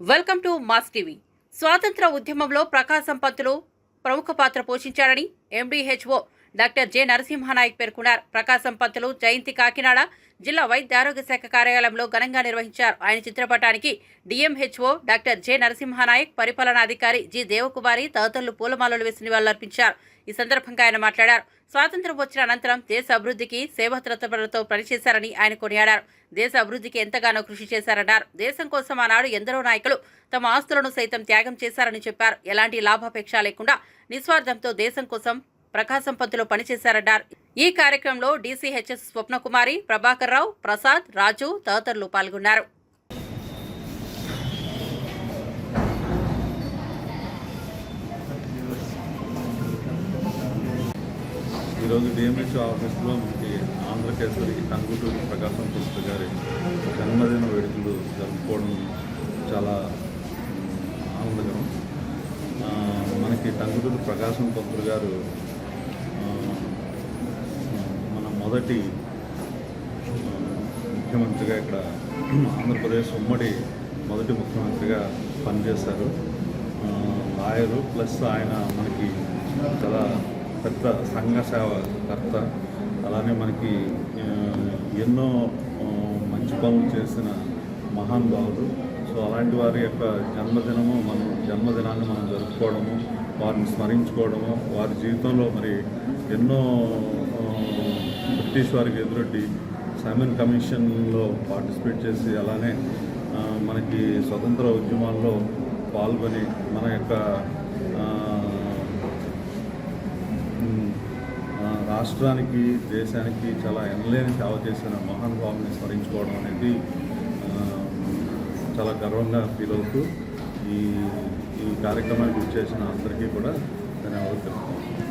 Welcome to mass TV. స్వాతంత్ర ఉద్యమంలో ప్రకాశం పంతులు ప్రముఖ పాత్ర పోషించారని ఎండిహెచ్ఓ డాక్టర్ జె నరసింహనాయక్ పేర్కొన్నారు. ప్రకాశం పంతులు జయంతి కాకినాడ జిల్లా వైద్య ఆరోగ్య శాఖ కార్యాలయంలో ఘనంగా నిర్వహించారు. ఆయన చిత్రపటానికి డిఎంహెచ్ఓ డాక్టర్ జె నరసింహనాయక్ పరిపాలనాధికారి జి దేవకుమారి తదితరులు పూలమాలలు వేసి నివాళులర్పించారు. ఈ సందర్భంగా ఆయన మాట్లాడారు. స్వాతంత్ర్యం వచ్చిన అనంతరం దేశ అభివృద్ధికి సేవతత్పరతో పనిచేశారని ఆయన కొనియాడారు. దేశ అభివృద్ధికి ఎంతగానో కృషి చేశారన్నారు. దేశం కోసం ఆనాడు ఎందరో నాయకులు తమ ఆస్తులను సైతం త్యాగం చేశారని చెప్పారు. ఎలాంటి లాభాపేక్ష లేకుండా నిస్వార్థంతో దేశం కోసం ప్రకాశం పంతులు పనిచేశారన్నారు. ఈ కార్యక్రమంలో డీసీహెచ్ఎస్ స్వప్నకుమారి ప్రభాకర్ రావు ప్రసాద్ రాజు తదితరులు పాల్గొన్నారు. ఈరోజు డిఎంహెచ్ ఆఫీస్లో మనకి ఆంధ్రకేసరి టంగుటూరి ప్రకాశం పుస్తక గారి జన్మదిన వేడుకలు జరుపుకోవడం చాలా ఆనందకరం. మనకి టంగుటూరి ప్రకాశం పంతులు గారు ఆ, మన మొదటి ముఖ్యమంత్రిగా ఇక్కడ ఆంధ్రప్రదేశ్ ఉమ్మడి మొదటి ముఖ్యమంత్రిగా పనిచేశారు. లాయరు ప్లస్ ఆయన మనకి చాలా పెద్ద సంఘ సేవకర్త. అలానే మనకి ఎన్నో మంచి పనులు చేసిన మహానుభావులు సో అలాంటి వారి యొక్క జన్మదినము మనం జన్మదినాన్ని మనం జరుపుకోవడము వారిని స్మరించుకోవడము వారి జీవితంలో మరి ఎన్నో బ్రిటిష్ వారికి ఎదురొడ్డి సైమన్ కమిషన్లో పార్టిసిపేట్ చేసి అలానే మనకి స్వతంత్ర ఉద్యమాల్లో పాల్గొని మన యొక్క రాష్ట్రానికి దేశానికి చాలా ఎనలేని సేవ చేసిన మహానుభావుని స్మరించుకోవడం అనేది చాలా గర్వంగా ఫీల్ అవుతూ ఈ ఈ కార్యక్రమానికి చేసిన అందరికీ కూడా ధన్యవాదాలు తెలుపుతాను